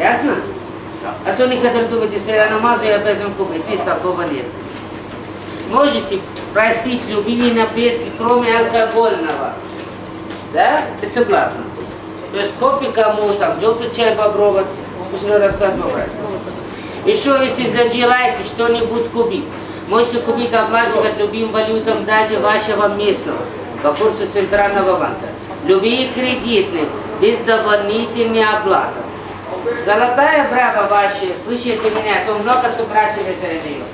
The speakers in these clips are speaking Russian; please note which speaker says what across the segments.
Speaker 1: Ясно? А то некоторые думают, если я намазаю, я обязан купить. Нет, такого нет. Можете просить любые напитки, кроме алкогольного. Да? Бесплатно. То есть кофе кому, там, желтый чай попробовать, после попросить. Еще, если зажелаете что-нибудь купить, можете купить оплачивать любым валютам даже вашего местного, по курсу Центрального банка. Любые кредитные, без дополнительной оплаты. Золотая брага ваша, слышите меня, то много это дело.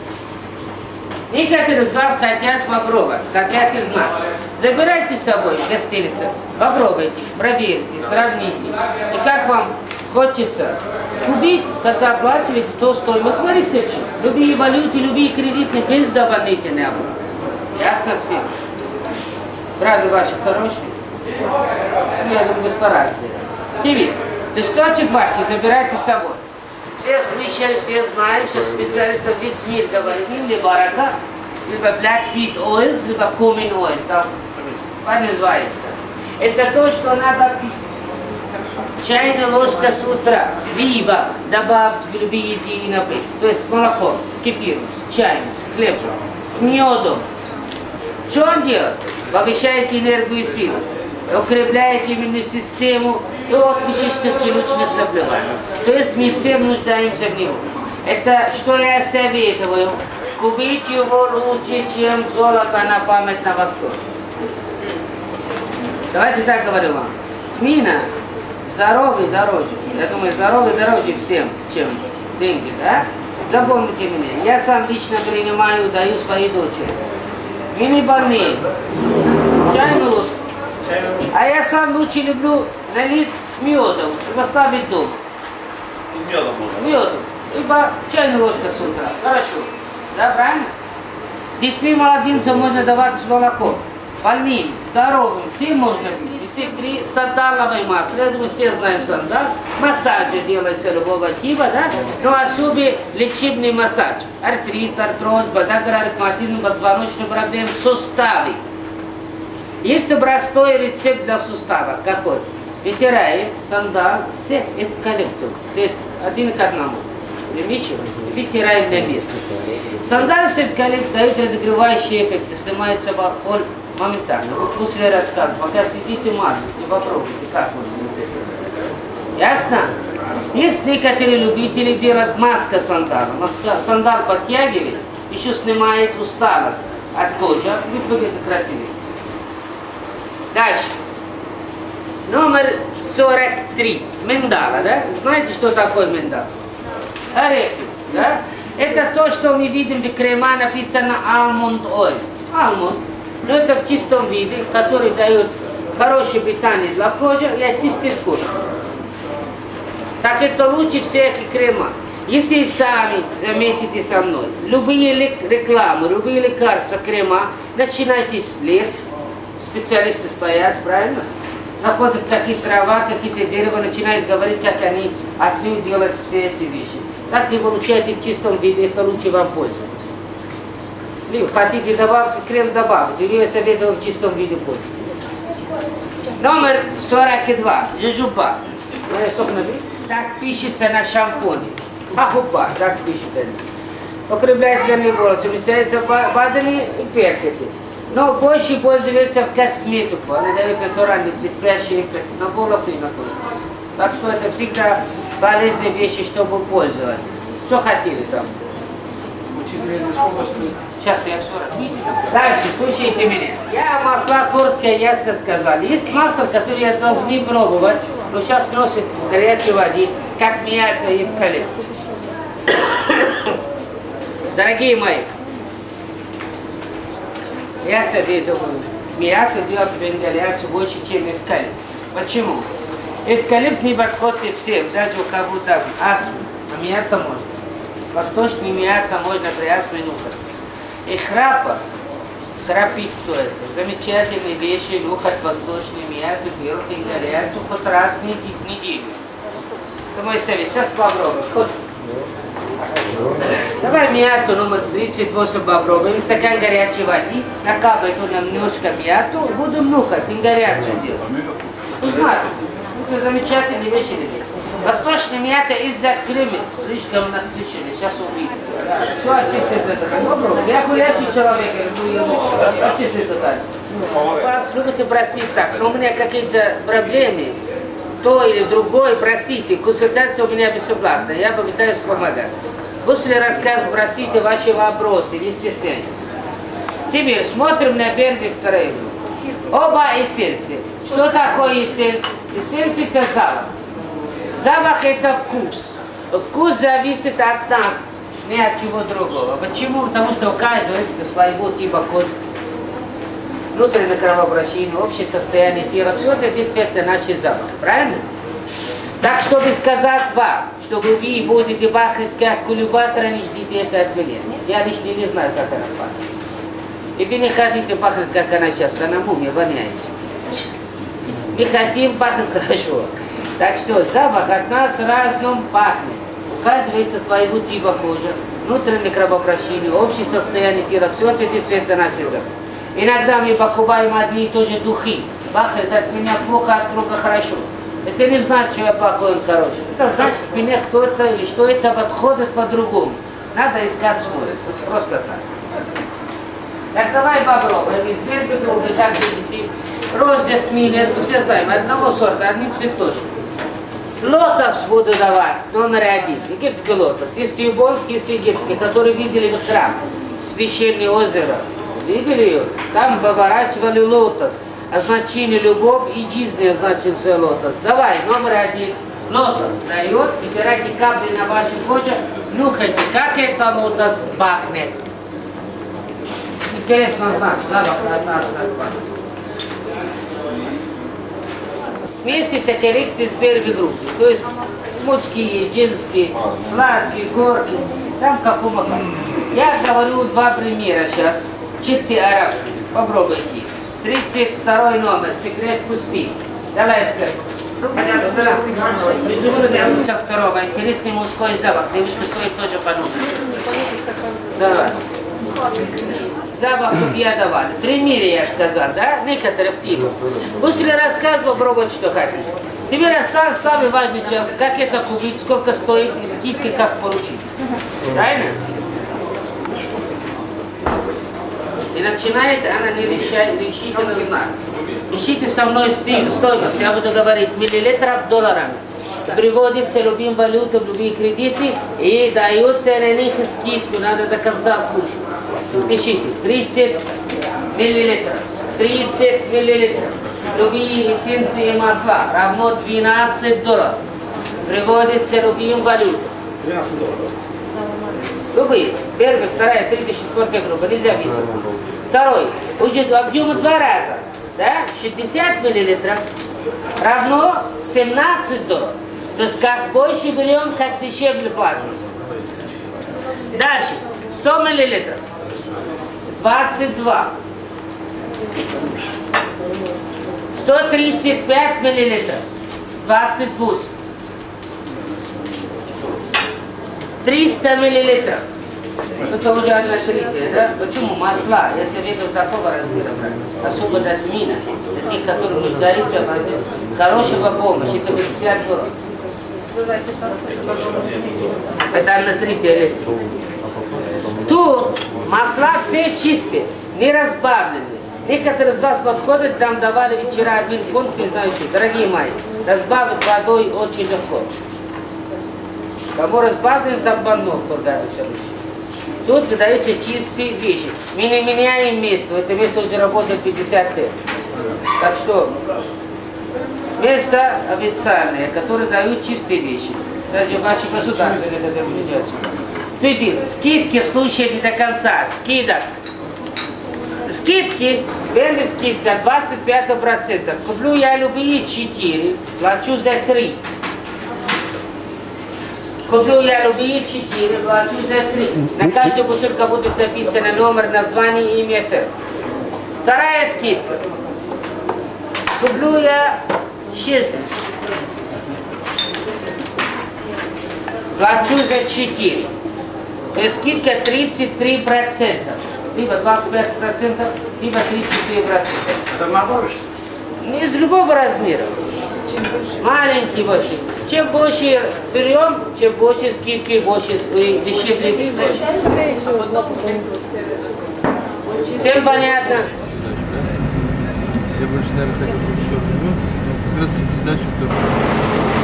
Speaker 1: Некоторые из вас хотят попробовать, хотят и знать. Забирайте с собой в гостинице, попробуйте, проверьте, сравните. И как вам хочется купить, когда оплачиваете то стоимость на. Любые валюты, любые кредиты без дополнительной оплаты. Ясно всем? Браги ваши хорошие? Ну, я думаю, стараться. Теперь, листочек ваши забирайте с собой. Все слышали, все знаем, что специалисты весь мир говорит, либо рога, либо black seed oils, либо cumin oil, там, как называется. Это то, что надо пить. Чайная ложка с утра, либо добавьте в любые еды напитки. То есть молоко, с кефиром, с чаем, с хлебом, с медом. Что он делает? Повышаете энергию и силу, укрепляете иммунную систему и от кишечно-желудочных заболеваний. То есть мы все нуждаемся в него. Это что я советую? Купить его лучше, чем золото на память на восток. Давайте так говорю вам. Тмина здоровый дороже. Я думаю, здоровый дороже всем, чем деньги, да? Запомните меня. Я сам лично принимаю, даю своей дочери. Мини больные. Чайную ложку. А я сам лучше люблю налить с медом поставить дома.
Speaker 2: И медом можно.
Speaker 1: Медом. Ибо чайная ложка с утра. Хорошо. Да, правильно? Детьми младенцам можно давать с молоком. Больным, здоровым, всем можно пить. И все три сандаловое масло. Я думаю, все знаем сандал. Массажи делаются любого типа, да? Но особенно лечебный массаж. Артрит, артроз, подагра, ревматизм, позвоночные проблемы, суставы. Есть простой рецепт для сустава. Какой? Вытираем сандал с эвкалиптом. То есть один к одному. Перемешиваем и вытираем на место. Сандал с эвкалиптом дает разогревающий эффект. Снимается боль моментально. Вот после рассказа, пока сидите мажете, попробуйте, как вы будете. Ясно? Есть некоторые любители делать маска сандала. Маска, сандал подтягивает, еще снимает усталость от кожи. Выглядит красивее. Дальше. Номер 43. Миндала, да? Знаете, что такое миндал? Орехи, да? Это то, что мы видим в крема написано almond oil. Almond. Но это в чистом виде, который дает хорошее питание для кожи и очистит кожу. Так это лучше всех крема. Если сами заметите со мной, любые рекламы, любые лекарства, крема, начинайте с лес, специалисты стоят, правильно? Находят какие трава, какие-то дерева, начинают говорить, как они от них делают все эти вещи. Так вы получаете в чистом виде, это лучше вам пользоваться. Либо хотите добавить, крем добавить, или я советую в чистом виде пользоваться. Номер 42, жижуба. Так пишется на шампуне. Ахуба, так пишет они. Укрепляет длинные волосы, вмещается бадами и перхоти. Но больше пользуется в косметику. Она дает натуральный блестящий эффект на волосы и на кожу. Так что это всегда полезные вещи, чтобы пользоваться. Что хотели там? Сейчас я все раз. Дальше, слушайте меня. Я масла коротко ясно сказал. Есть масло, которое должны пробовать, но сейчас носит в горячей воде, как мята и эвкалипт. Дорогие мои, я советую мяту делать вентиляцию больше, чем эвкалипт. Почему? Эвкалипт не подходит всем, даже у кого там астма, а мята можно. Восточный мята можно при астме нюхать. И храпа, храпить кто это? Замечательные вещи, нюхать восточный мяту, делать ингаляцию хоть раз в неделю. Это мой совет. Сейчас. Хочешь? Давай мяту номер 38 попробуем. Стакан горячей воды. Накапай туда немножко мяту. Будем нюхать, ингаляцию делать. Узнать. Это замечательные вещи, ребят. Восточные мята из-за климат слишком насыщенный. Сейчас увидим. Все очистит это. Попробуй. Я гулящий человек, очистить это. Вас любите просить так, но у меня какие-то проблемы, то или другое, просите. Консультация у меня бесплатная, я попытаюсь помогать. После рассказа просите ваши вопросы, не стесняйтесь. Теперь смотрим на первый второй. Оба эссенции. Что такое эссенция? Эссенция это запах. Запах это вкус. Вкус зависит от нас, не от чего другого. Почему? Потому что у каждого есть своего типа кожи внутреннее кровообращение, общее состояние тела, все это действительно наши запахи, правильно? Так, чтобы сказать вам, чтобы вы будете пахнуть как кулюбатора, не ждите это от меня. Я лично не знаю, как она пахнет. И вы не хотите пахнуть, как она сейчас, она мумия воняет. Мы хотим пахнуть хорошо. Так что запах от нас разным пахнет. У каждого своего типа кожи, внутреннее кровообращение, общее состояние тела, все это действительно наши запахи. Иногда мы покупаем одни и те же духи. Пахнет от меня плохо, от друга хорошо. Это не значит, что я плохой, он хороший. Это значит, мне кто-то или что это подходит по-другому. Надо искать свой. Просто так. Так давай попробуем. Из две друга, как видите, роз жасмин, все знаем, одного сорта, одни цветочки. Лотос буду давать, номер один. Египетский лотос. Есть юбонский, есть египетский, который видели в храм. Священное озеро. Видели ее? Там выворачивали лотос. А значение любовь и жизнь значится лотос. Давай, номер один. Лотос дает, выбирайте капли на вашей коже, нюхайте, как это лотос пахнет. Интересно знать, пахнет. Смеси текерикси с первой группы. То есть мужские, женские, сладкие, горькие. Там как умока. Я говорю два примера сейчас. Чистый арабский. Попробуйте. 32 номер. Секрет пусти. Давай, сэр. Между второго. Интересный мужской запах. Девушка стоит тоже понюхать. Давай. Запах, я давал. Примере я сказал, да? Некоторых типов. После рассказа попробовать, что хотите. Теперь остался самый важный час. Как это купить, сколько стоит и скидки, как получить. Правильно? И начинает она не решать, решительно знать. Ищите со мной стоимость, я буду говорить, миллилитров долларами. Приводится любым валюты, любые кредиты и дается на них скидку, надо до конца слушать. Пишите, 30 миллилитров, 30 миллилитров. Любые эссенции и масла равно 12 долларов. Приводится любым валютой.
Speaker 2: 12 долларов.
Speaker 1: Любые. Первая, вторая, третья, четвертая группа. Независимо. Второй. Будет объема два раза. Да? 60 миллилитров равно 17 долларов. То есть как больше берем, как дешевле платим. Дальше. 100 миллилитров. 22. 135 миллилитров. 28. 300 миллилитров. Это уже одна третья, да? Почему масла? Я советую такого размера брать. Особо для тмина. Для тех, которые нуждаются в хорошего помощи. Это 50 долларов. Это одна третья литра. Тут масла все чистые, не разбавленные. Некоторые из вас подходят, там давали вчера один фунт, не знаю что. Дорогие мои, разбавить водой очень легко. Кому разбавлен, там банок торгуется лучше. Тут вы чистые вещи. Мы не меняем место. Это место уже работает 50 лет. Так что место официальное, которое дают чистые вещи. Даже ваши государственные это организации. Теперь, скидки слушайте до конца. Скидок. Скидки, первая скидка 25%. Куплю я любые 4, плачу за 3. Куплю я любые 4, плачу за 3. На каждой бутылке будет написано номер, название и фирмы. Вторая скидка. Куплю я 6. Плачу за 4. То есть скидка 33%. Либо 25%, либо 33%.
Speaker 2: Это набор, что?
Speaker 1: Из любого размера. Маленький больше. Чем больше берем, чем больше скидки, больше и дешевле. Всем понятно?
Speaker 3: Я больше, наверное, так еще живу. Как раз передачу-то